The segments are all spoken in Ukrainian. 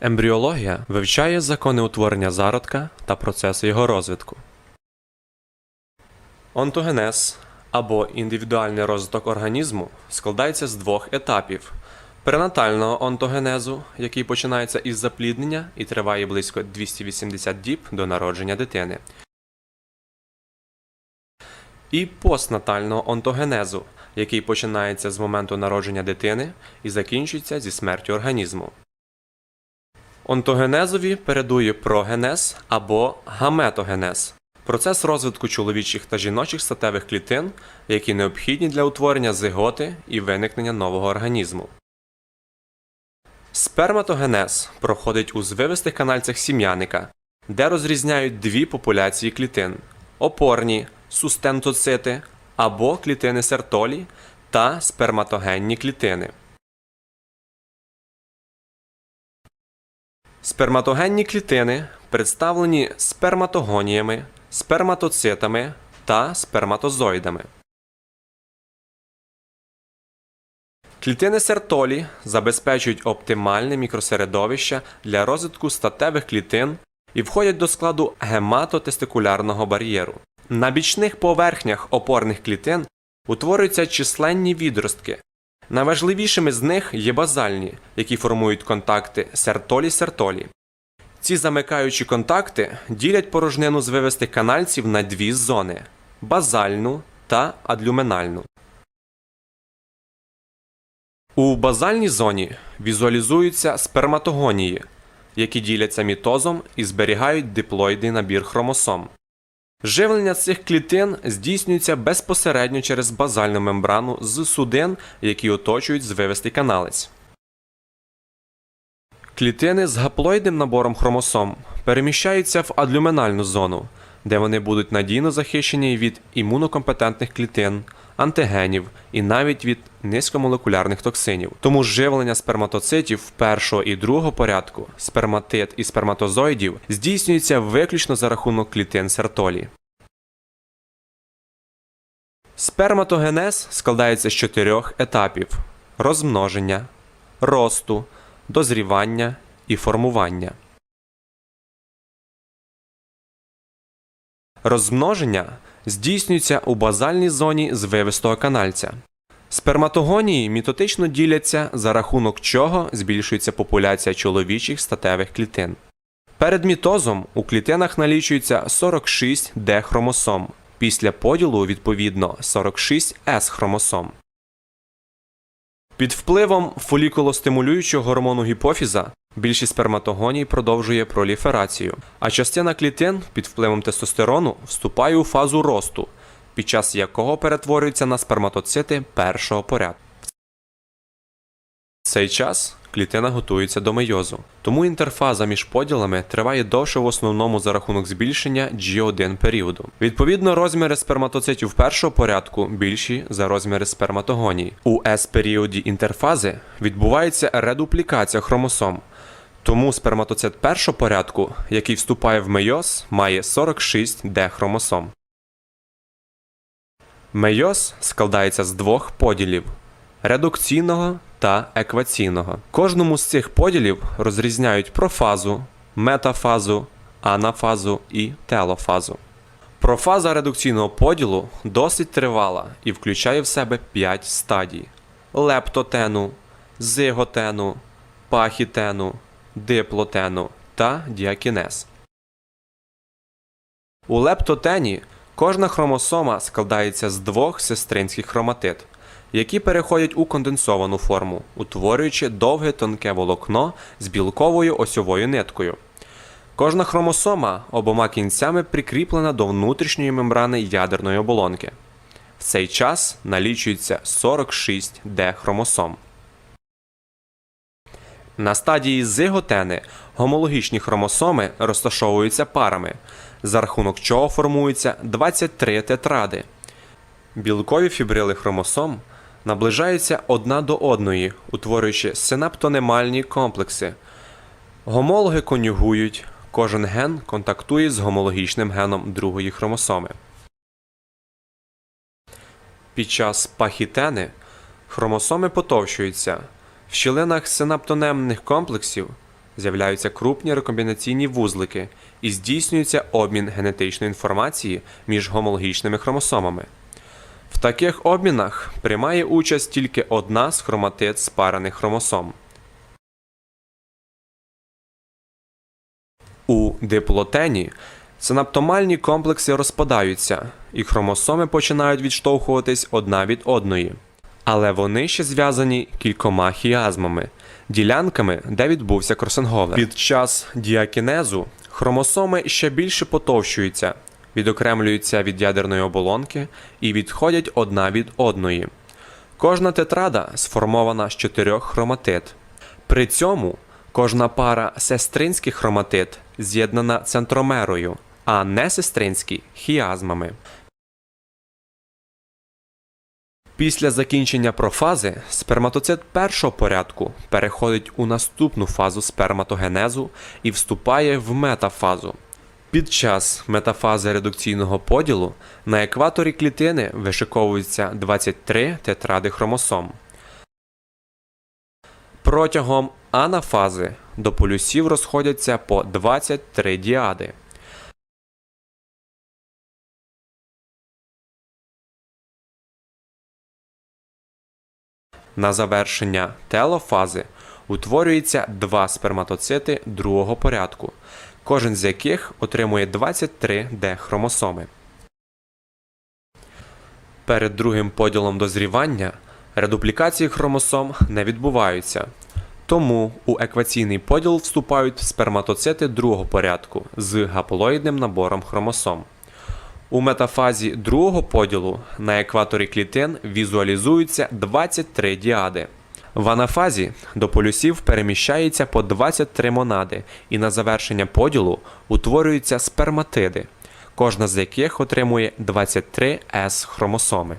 Ембріологія вивчає закони утворення зародка та процеси його розвитку. Онтогенез або індивідуальний розвиток організму складається з двох етапів: пренатального онтогенезу, який починається із запліднення і триває близько 280 діб до народження дитини, і постнатального онтогенезу, який починається з моменту народження дитини і закінчується зі смертю організму. Онтогенезові передує прогенез або гаметогенез процес розвитку чоловічих та жіночих статевих клітин, які необхідні для утворення зиготи і виникнення нового організму. Сперматогенез проходить у звивистих канальцях сім'яника, де розрізняють дві популяції клітин опорні сустентоцити або клітини сертолі та сперматогенні клітини. Сперматогенні клітини представлені сперматогоніями, сперматоцитами та сперматозоїдами. Клітини сертолі забезпечують оптимальне мікросередовище для розвитку статевих клітин і входять до складу гематотестикулярного бар'єру. На бічних поверхнях опорних клітин утворюються численні відростки. Найважливішими з них є базальні, які формують контакти сертолі-сертолі. Ці замикаючі контакти ділять порожнину звивистих канальців на дві зони базальну та адлюменальну. У базальній зоні візуалізуються сперматогонії, які діляться мітозом і зберігають диплоїдний набір хромосом. Живлення цих клітин здійснюється безпосередньо через базальну мембрану з судин, які оточують звивистий каналець. Клітини з гаплоїдним набором хромосом переміщаються в адлюменальну зону, де вони будуть надійно захищені від імунокомпетентних клітин, антигенів і навіть від низькомолекулярних токсинів. Тому живлення сперматоцитів першого і другого порядку, сперматит і сперматозоїдів здійснюється виключно за рахунок клітин сертолі. Сперматогенез складається з чотирьох етапів: розмноження, росту, дозрівання і формування. Розмноження здійснюється у базальній зоні звивистого канальця. Сперматогонії мітотично діляться, за рахунок чого збільшується популяція чоловічих статевих клітин. Перед мітозом у клітинах налічується 46 Д хромосом, після поділу відповідно 46 С хромосом. Під впливом фолікулостимулюючого гормону гіпофіза більшість сперматогоній продовжує проліферацію, а частина клітин під впливом тестостерону вступає у фазу росту, під час якого перетворюються на сперматоцити першого порядку. В цей час клітина готується до мейозу, тому інтерфаза між поділами триває довше в основному за рахунок збільшення G1 періоду. Відповідно, розміри сперматоцитів першого порядку більші за розміри сперматогоній. У S періоді інтерфази відбувається редуплікація хромосом. Тому сперматоцит першого порядку, який вступає в мейоз, має 46 Д хромосом. Мейоз складається з двох поділів редукційного та екваційного. Кожному з цих поділів розрізняють профазу, метафазу, анафазу і телофазу. Профаза редукційного поділу досить тривала і включає в себе 5 стадій: лептотену, зиготену, пахітену, диплотену та діакінез. У лептотені кожна хромосома складається з двох сестринських хроматид, які переходять у конденсовану форму, утворюючи довге тонке волокно з білковою осьовою ниткою. Кожна хромосома обома кінцями прикріплена до внутрішньої мембрани ядерної оболонки. В цей час налічується 46 Д хромосом. На стадії зиготени гомологічні хромосоми розташовуються парами, за рахунок чого формуються 23 тетради. Білкові фібрили хромосом наближаються одна до одної, утворюючи синаптонемальні комплекси. Гомологи конюгують, кожен ген контактує з гомологічним геном другої хромосоми. Під час пахітени хромосоми потовщуються. В щілинах синаптонемних комплексів з'являються крупні рекомбінаційні вузлики і здійснюється обмін генетичної інформації між гомологічними хромосомами. В таких обмінах приймає участь тільки одна з хроматид спарених хромосом. У диплотені синаптомальні комплекси розпадаються, і хромосоми починають відштовхуватись одна від одної. Але вони ще зв'язані кількома хіазмами, ділянками, де відбувся кросинговер. Під час діакінезу хромосоми ще більше потовщуються, відокремлюються від ядерної оболонки і відходять одна від одної. Кожна тетрада сформована з чотирьох хроматид. При цьому кожна пара сестринських хроматид з'єднана центромерою, а не сестринські хіазмами. Після закінчення профази сперматоцит першого порядку переходить у наступну фазу сперматогенезу і вступає в метафазу. Під час метафази редукційного поділу на екваторі клітини вишиковуються 23 тетради хромосом. Протягом анафази до полюсів розходяться по 23 діади. На завершення телофази утворюється два сперматоцити другого порядку, кожен з яких отримує 23 Д хромосоми. Перед другим поділом дозрівання редуплікації хромосом не відбуваються, тому у екваційний поділ вступають сперматоцити другого порядку з гаплоїдним набором хромосом. У метафазі другого поділу на екваторі клітин візуалізуються 23 діади. В анафазі до полюсів переміщається по 23 монади, і на завершення поділу утворюються сперматиди, кожна з яких отримує 23 С хромосоми.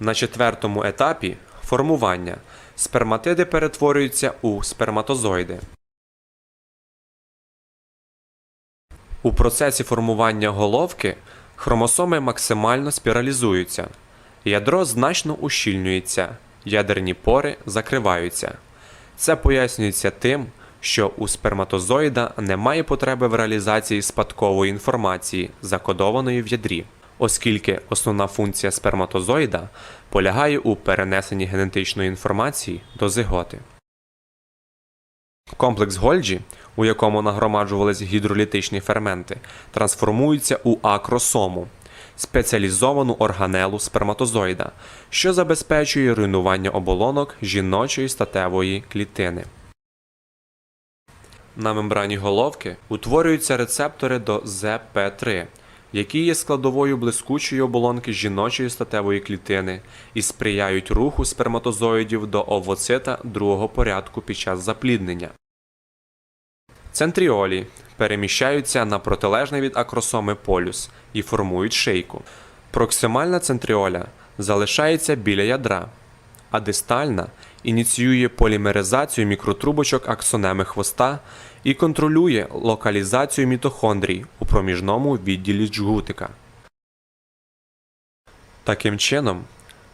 На четвертому етапі формування сперматиди перетворюються у сперматозоїди. У процесі формування головки хромосоми максимально спіралізуються, ядро значно ущільнюється, ядерні пори закриваються. Це пояснюється тим, що у сперматозоїда немає потреби в реалізації спадкової інформації, закодованої в ядрі, оскільки основна функція сперматозоїда полягає у перенесенні генетичної інформації до зиготи. Комплекс Гольджі, у якому нагромаджувались гідролітичні ферменти, трансформується у акросому спеціалізовану органелу сперматозоїда, що забезпечує руйнування оболонок жіночої статевої клітини. На мембрані головки утворюються рецептори до ЗП3, які є складовою блискучої оболонки жіночої статевої клітини і сприяють руху сперматозоїдів до овоцита другого порядку під час запліднення. Центріолі переміщаються на протилежний від акросоми полюс і формують шийку. Проксимальна центріоля залишається біля ядра, а дистальна ініціює полімеризацію мікротрубочок аксонеми хвоста і контролює локалізацію мітохондрій у проміжному відділі джгутика. Таким чином,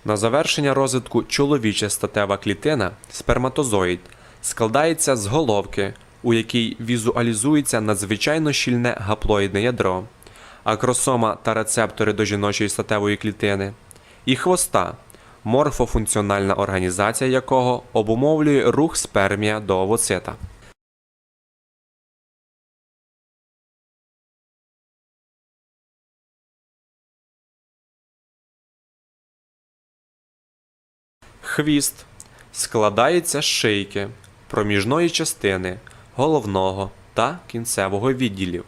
на завершення розвитку чоловіча статева клітина сперматозоїд складається з головки, у якій візуалізується надзвичайно щільне гаплоїдне ядро, акросома та рецептори до жіночої статевої клітини, і хвоста, морфофункціональна організація якого обумовлює рух спермія до овоцита. Хвіст складається з шийки, проміжної частини, головного та кінцевого відділів.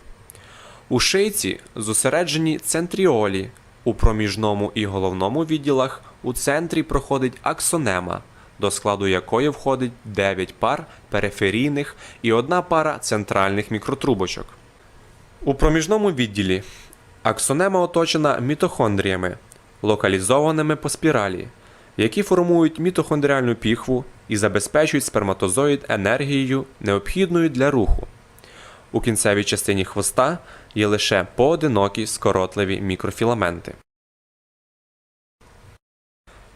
У шийці зосереджені центріолі, у проміжному і головному відділах у центрі проходить аксонема, до складу якої входить 9 пар периферійних і одна пара центральних мікротрубочок. У проміжному відділі аксонема оточена мітохондріями, локалізованими по спіралі, які формують мітохондріальну піхву і забезпечують сперматозоїд енергією, необхідною для руху. У кінцевій частині хвоста є лише поодинокі скоротливі мікрофіламенти.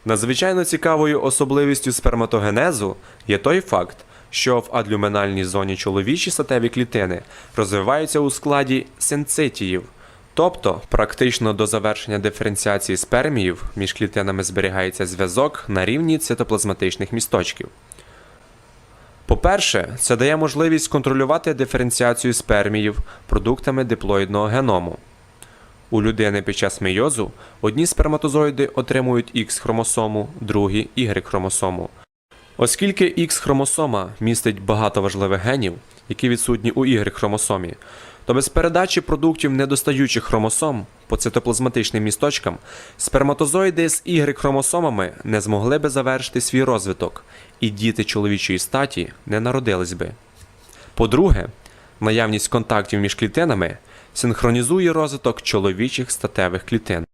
Надзвичайно цікавою особливістю сперматогенезу є той факт, що в адлюминальній зоні чоловічі статеві клітини розвиваються у складі синцитіїв, тобто практично до завершення диференціації сперміїв між клітинами зберігається зв'язок на рівні цитоплазматичних місточків. По-перше, це дає можливість контролювати диференціацію сперміїв продуктами диплоїдного геному. У людини під час мейозу одні сперматозоїди отримують X-хромосому, другі Y-хромосому. Оскільки X-хромосома містить багато важливих генів, які відсутні у Y-хромосомі, то без передачі продуктів недостаючих хромосом по цитоплазматичним місточкам сперматозоїди з Y-хромосомами не змогли би завершити свій розвиток, і діти чоловічої статі не народились би. По-друге, наявність контактів між клітинами синхронізує розвиток чоловічих статевих клітин.